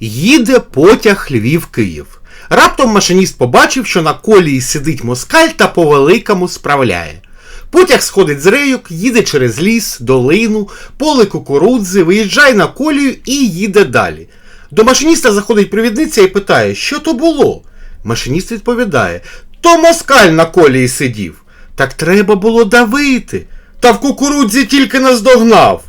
Їде потяг Львів-Київ. Раптом машиніст побачив, що на колії сидить москаль та по великому справляє. Потяг сходить з рейок, їде через ліс, долину, поле кукурудзи, виїжджає на колію і їде далі. До машиніста заходить провідниця і питає, що то було. Машиніст відповідає: То москаль на колії сидів. Так треба було давити. Та в кукурудзі тільки наздогнав.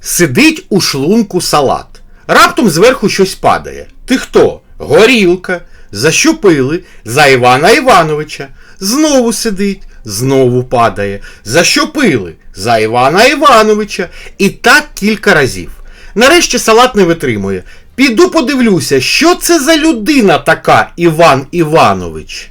Сидить у шлунку салат. Раптом зверху щось падає. Ти хто? Горілка. За що пили? За Івана Івановича. Знову сидить, знову падає. За що пили? За Івана Івановича. І так кілька разів. Нарешті салат не витримує. Піду подивлюся, що це за людина така Іван Іванович.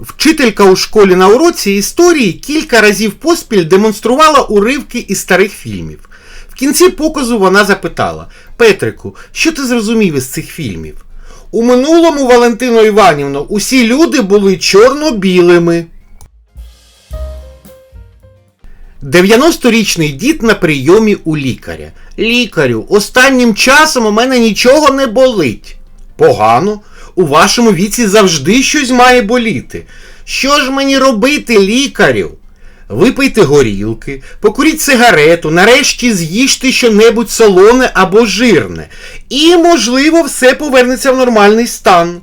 Вчителька у школі на уроці історії кілька разів поспіль демонструвала уривки із старих фільмів. В кінці показу вона запитала: Петрику, що ти зрозумів із цих фільмів? У минулому, Валентино Іванівно, усі люди були чорно-білими. 90-річний дід на прийомі у лікаря. Лікарю, останнім часом у мене нічого не болить. Погано. У вашому віці завжди щось має боліти. Що ж мені робити, лікарю? Випийте горілки, покуріть сигарету, нарешті з'їжте щонебудь солоне або жирне. І, можливо, все повернеться в нормальний стан.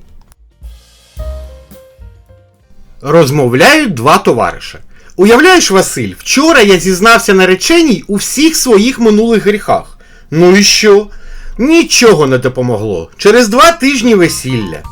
Розмовляють два товариша. Уявляєш, Василь, вчора я зізнався нареченій у всіх своїх минулих гріхах. Ну і що? Нічого не допомогло. Через два тижні весілля.